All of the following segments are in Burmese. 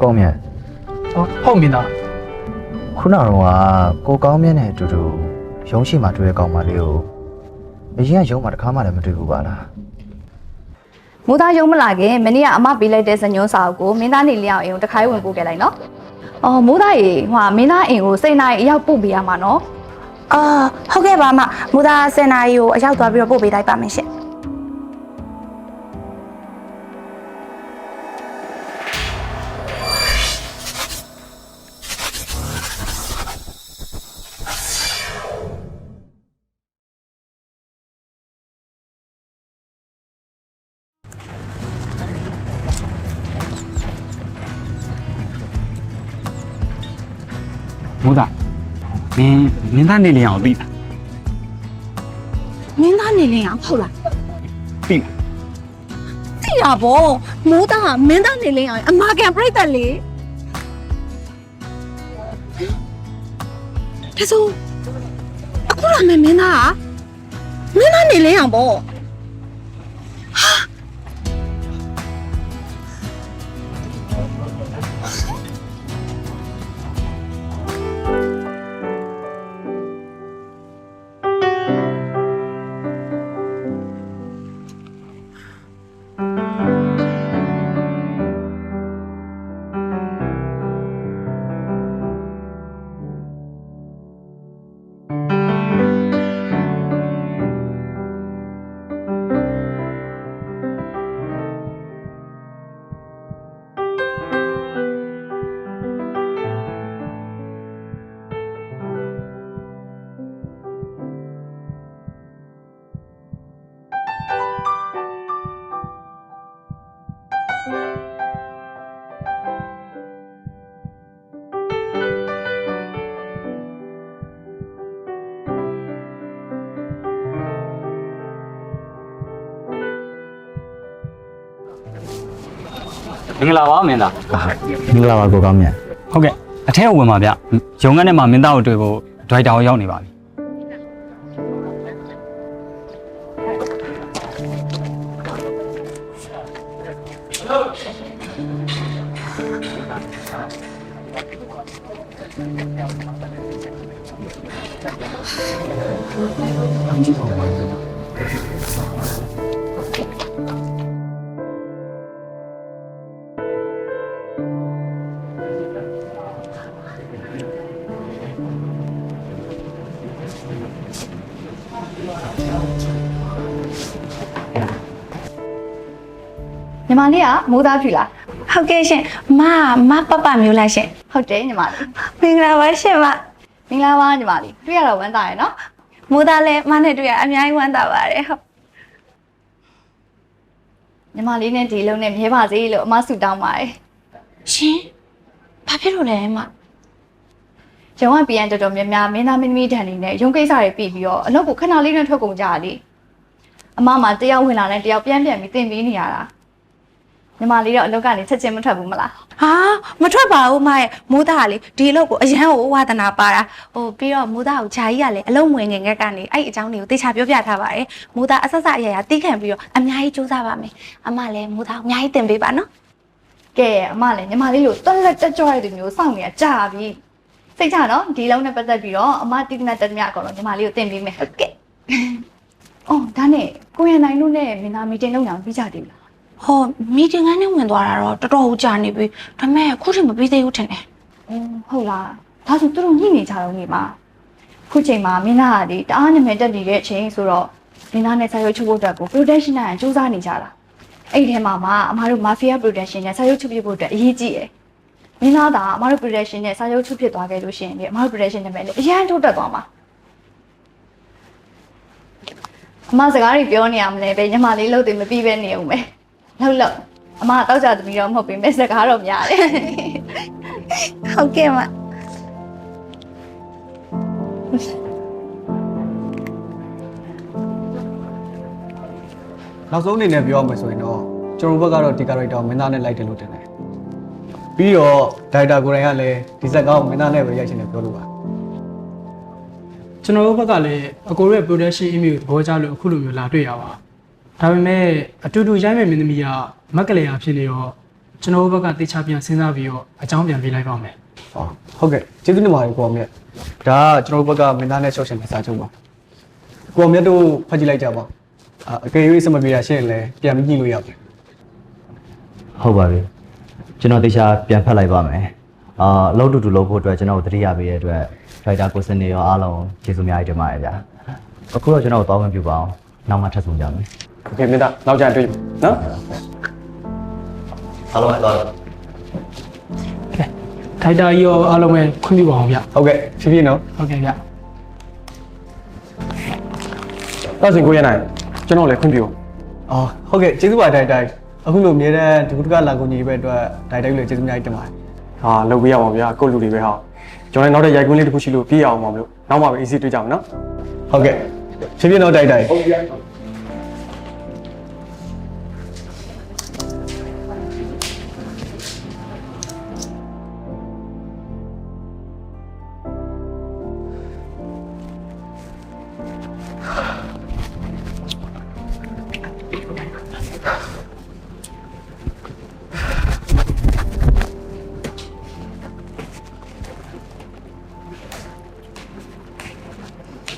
ကောင်းမြတ်ဟောဟုတ်မင်းသားခုနကတော့ကိုကောင်းမြတ်နဲ့အတူတူရုံးရှိမှတွေ့ရကောင်းပါလေကိုအရင်ကရုံးမှာတစ်ခါမှလည်းမတွေ့ဘူးပါလားမိုးသားရုံမလာခင်မနေ့ကအမပေးလိုက်တဲ့ဇညွန်းစာအုပ်ကိုမင်းသားနေလျောင်းအိမ်ကိုတစ်ခါဝင်ပို့ခဲ့လိုက်နော်။အော်မိုးသားရေဟိုကမင်းသားအိမ်ကိုစိတ်နိုင်အရောက်ပို့ပေးရမှာနော်အာဟုတ်ကဲ့ပါမမူသားစင်နာရီကိုအရောက်သွားပြီးတော့ပို့ပေးလိုက်ပါမယ်ရှင် မိုးသားမင်းမင်းသားနေလျင်အောင်သိလားမင်းသားနေလင်းအောင်ဟုတ်လားသိလားသိတာဗောမိုးသားကမင်းသားနေလင်းအောင်အမာကန်ပြိတ္တလေဒါဆိုအခုလာမယ်မင်းသားကမင်းသားနေလင်းအောင်ဗော မင်္ဂလာပါမင်းသားအာမင်္ဂလာပါကိုကောင်းမြတ်ဟုတ်ကဲ့အထက်ကိုဝင်ပါဗျရုံကနေမှမင်းသားကိုတွေ့ဖို့ဒရိုက်တာကိုရောက်နေပါပြီ။ ညီမလေးကမိုးသားဖြူလားဟုတ်ကဲ့ရှင်မမပပမျိုးလားရှင်။ဟုတ်တယ်ညီမလေးမင်္ဂလာပါရှင်မ။မင်္ဂလာပါညီမလေး။တွေ့ရတော့ဝမ်းသာရယ်နော်မိုးသားလည်းမနဲ့တွေ့ရအများကြီးဝမ်းသာပါတယ်ဟုတ်။ညီမလေးနဲ့ဒီလုံးနဲ့မြဲပါစေလို့အမဆုတောင်းပါတယ်ရှင်ဘာဖြစ်လို့လဲမ။ရုံကပြန်တော်တော်များများမင်းသားမင်းသမီးတန်နေနဲ့ရုံကိစ္စတွေပြီးပြီးတော့အလုပ်ကိုခဏလေးနဲ့ထွက်ကုန်ကြရလေ။အမမှတယောက်ဝင်လာတဲ့တယောက်ပြန်ပြန်ပြီးတင်ပေးနေရတာ။ ညီမလေးတော့အလုပ်ကနေချက်ချင်းမထွက်ဘူးမလား။ဟာမထွက်ပါဘူးမရဲ့မိုးသားကလေဒီအလုပ်ကိုအရန်ကိုဝါသနာပါတာဟိုပြီးတော့မိုးသားကိုဂျာကြီးကလည်းအလုပ်ဝင်ငယ်ငယ်ကနေအဲ့အကြောင်းတွေကိုတေချာပြောပြထားပါတယ်မိုးသားအဆက်ဆက်အရာရာတီးခံပြီးတော့အများကြီးစူးစမ်းပါမယ်အမလည်းမိုးသားကိုအများကြီးတင်ပေးပါနော်ကဲအမလည်းညီမလေးကိုတက်လက်တက်ကြွရတဲ့သူမျိုးစောင့်နေရကြာပြီစိတ်ချနော်ဒီလုံးနဲ့ပတ်သက်ပြီးတော့အမတိကနာတက်မြအကောင်လုံးညီမလေးကိုတင်ပေးမယ်ဟုတ်ကဲ့အော်ဒါနဲ့ကိုရန်နိုင်တို့နဲ့မင်းသားမီတင်လုပ်အောင်ပြီးကြတယ်လား ဟောမီတင်ကန်းနဲ့ဝင်သွားတာတော့တော်တော်ကြာနေပြီဒါပေမဲ့အခုထိမပြီးသေးဘူးထင်တယ်အော်ဟုတ်လားဒါဆိုသူတို့ညှိနေကြတော့နေမှာခုချိန်မှာမင်းသားကဒီတအားနာမည်တက်နေတဲ့အချိန်ဆိုတော့မင်းသားနဲ့စာရုပ်ချုပ်ဖို့အတွက်ကို production နဲ့စူးစမ်းနေကြတာအဲ့ဒီထဲမှာမှအမတို့ mafia production နဲ့စာရုပ်ချုပ်ပြဖို့အတွက်အရေးကြီးတယ်မင်းသားကအမတို့ production နဲ့စာရုပ်ချုပ်ဖြစ်သွားခဲ့လို့ရှိရင်ဒီအမတို့ production နာမည်လည်းအရန်ထုတ်တက်သွားမှာအမစကားတွေပြောနေရမလဲပဲညီမလေးလှုပ်တယ်မပြီးပဲနေအောင်ပဲ လှုပ်လှုပ်အမတောက်ကြသမီးတော့မဟုတ်ပေမဲ့စကားတော့များတယ်ဟုတ်ကဲ့မနောက်ဆုံးအနေနဲ့ပြောရမယ်ဆိုရင်တော့ကျွန်တော်ဘက်ကတော့ဒီ character ကိုမင်းသားနဲ့လိုက်တယ်လို့ထင်တယ်ပြီးတော့ director ကိုယ်တိုင်ကလည်းဒီဇက်ကောင်းကိုမင်းသားနဲ့ပဲရိုက်ချင်တယ်ပြောလို့ပါကျွန်တော်တို့ဘက်ကလည်းအကိုရဲ့ production email ကိုသဘောကျလို့အခုလိုမျိုးလာတွေ့ရပါ ဒါပေမဲ့အတူတူရိုင်းမဲ့မင်းသမီးကမက်ကလေးအားဖြစ်နေတော့ကျွန်တော်တို့ဘက်ကတေချာပြန်စဉ်းစားပြီးတော့အကြောင်းပြန်ပေးလိုက်ပါမယ်ဟောဟုတ်ကဲ့ကျေးဇူးတင်ပါတယ်ကိုအောင်မြတ်ဒါကကျွန်တော်တို့ဘက်ကမင်းသားနဲ့ရှော့ရှင်တဲ့စာချုပ်ပါကိုအောင်မြတ်တို့ဖတ်ကြည့်လိုက်ကြပါအာအကယ်၍စမပြေတာရှိရင်လည်းပြန်ပြီးညှိလို့ရပြီဟုတ်ပါပြီကျွန်တော်တေချာပြန်ဖတ်လိုက်ပါမယ်အာအလုံးတူတူလုံးဖို့အတွက်ကျွန်တော်တို့တတိယပေးရတဲ့အတွက်ဖိုက်တာကိုစနေရောအားလုံးကျေးဇူးအများကြီးတင်ပါတယ်ဗျာအခုတော့ကျွန်တော်တို့တောင်းဝင်ပြပါအောင်နောက်မှထပ်ဆုံကြမယ် โอเคမင်းသားနောက်ကြရင်တွေ့ပြီနော် အားလုံးပဲတော့ ကဲထိုက်တာကြီးရောအားလုံးပဲခွင့်ပြုပါအောင်ဗျ ဟုတ်ကဲ့ဖြည်းဖြည်းနော် ဟုတ်ကဲ့ဗျ တော့စင်ကိုရနိုင်ကျွန်တော်လည်းခွင့်ပြု အော်ဟုတ်ကဲ့ကျေးဇူးပါတိုက်တိုက်အခုလိုအမြဲတမ်းဒီကုတကလာကုန်ကြီးပဲအတွက်တိုက်တိုက်လည်းကျေးဇူးအများကြီးတင်ပါတယ် ဟာလုပ်ပေးရပါဗျာကိုယ့်လူတွေပဲဟာကျွန်တော်လည်းနောက်တဲ့ရိုက်ကွင်းလေးတစ်ခုရှိလို့ပြေးအောင်ပါမလို့နောက်မှပဲ easy တွေ့ကြမယ်နော် ဟုတ်ကဲ့ဖြည်းဖြည်းနော်တိုက်တိုက်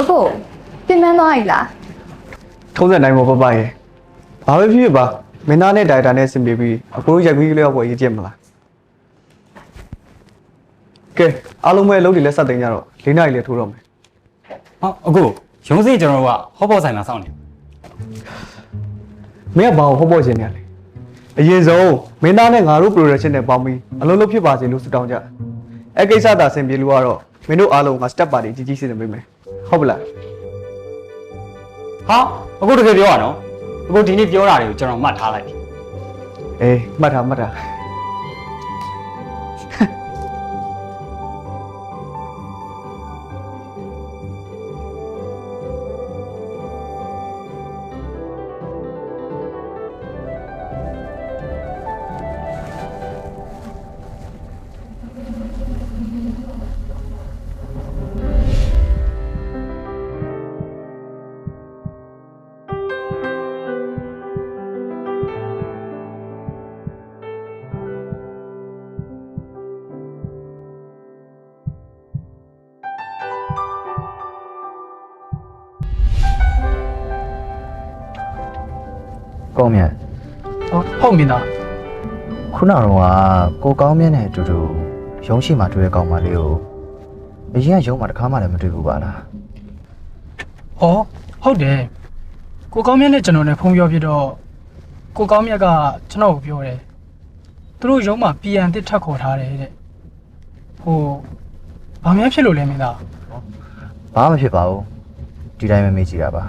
အခုပြင်ပန်းသွားပြီလားထုံးစံတိုင်းပေါ်ပပရဲ့ဘာပဲဖြစ်ဖြစ်ပါမင်းသားနဲ့ဒိုင်တာနဲ့ဆင်ပြေပြီးအကိုတို့ရိုက်ပြီးလေးတော့ပေါ်ရေးကြည့်မလားကဲအားလုံးပဲအလုပ်တွေလက်ဆက်သိမ်းကြတော့လေးနာရီလေးထိုးတော့မယ်ဟောအခုရုံးစိကျွန်တော်တို့ကဟောပေါ်ဆိုင်လာစောင့်နေမင်းကဘာကိုဟောပေါ်ခြင်းနေရလဲအရင်ဆုံးမင်းသားနဲ့ငါတို့ production နဲ့ပေါင်းပြီးအလုံးလုံးဖြစ်ပါစေလို့ဆုတောင်းကြအဲကိစ္စသာဆင်ပြေလို့ကတော့မင်းတို့အားလုံးငါ step ပါတီကြီးကြီးစီစဉ်ပေးမယ် ဟုတ်ပလားဟာအခုတကယ်ပြောရနော်အခုဒီနေ့ပြောတာတွေကိုကျွန်တော်မှတ်ထားလိုက်ပြီအေးမှတ်ထားမှတ်ထား ကောင်းမြတ်ဟုတ်ဟုတ်မင်းသားခုနကတော့ကိုကောင်းမြတ်နဲ့အတူတူရုံးရှိမှတွေ့တဲ့ကောင်မလေးကိုအရင်ကရုံးမှာတစ်ခါမှလည်းမတွေ့ဘူးပါလားဩဟုတ်တယ်ကိုကောင်းမြတ်နဲ့ကျွန်တော်နဲ့ဖုန်းပြောပြတော့ကိုကောင်းမြတ်ကကျွန်တော်ကိုပြောတယ်သူတို့ရုံးမှာပြန်တစ်ထပ်ခေါ်ထားတယ်တဲ့ဟိုဘာများဖြစ်လို့လဲမင်းသားဘာမှမဖြစ်ပါဘူးဒီတိုင်းပဲမေးကြည့်တာပါ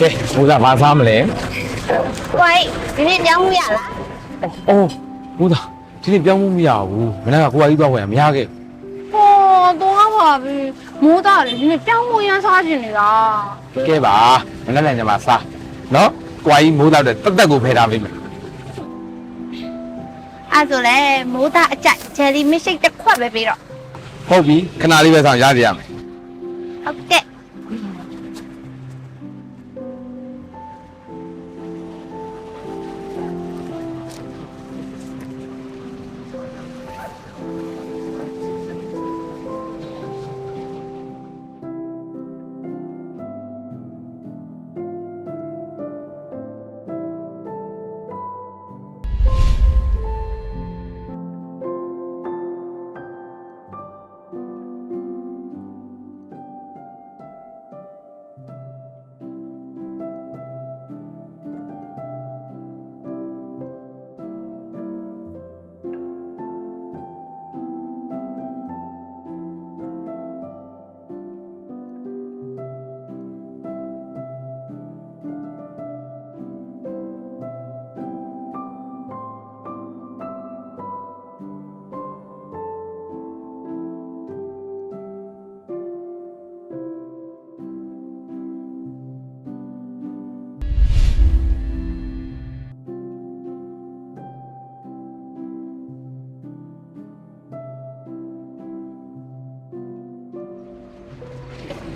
ကဲဘုရားဘာစားမလဲကိုအိုင်ဒီနေ့ပြောင်းမှုရလားအော်ဘုရားဒီနေ့ပြောင်းမှုမရဘူးမနေ့ကကိုကကြီးသွားဝင်မရခဲ့ဟောတော့ပါပြီမိုးသားလေဒီနေ့ပြောင်းမှုရမ်းစားခြင်းနေတာကဲပါမနေ့ကညမှာစားနော်ကိုကကြီးမိုးတော့တက်တက်ကိုဖယ်ထားပေးမယ်အဲ့ဆိုလေမိုးသားအကြိုက်ဂျယ်လီမစ်ရှိတ်တစ်ခွက်ပဲပြီးတော့ဟုတ်ပြီခဏလေးပဲဆောင်ရကြရမယ်ဟုတ်ကဲ့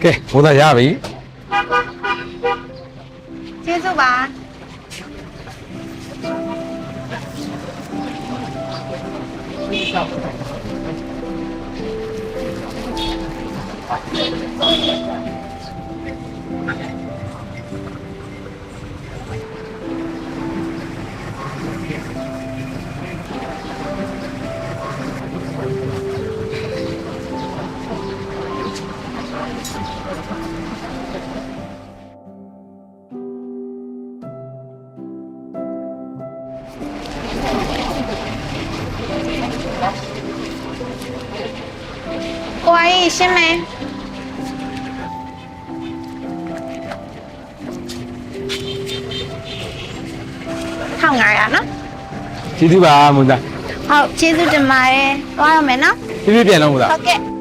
ကဲမိုးသားရပြီကျေးဇူးပါ ကိုအကြီးရှင်းမယ်ထောင်900နော်ကျေးဇူးပါမိုးသားဟုတ်ကျေးဇူးတင်ပါတယ်သွားရမယ်နော်ပြည့်ပြည့်ပြန်လုံးမိုးသားဟုတ်ကဲ့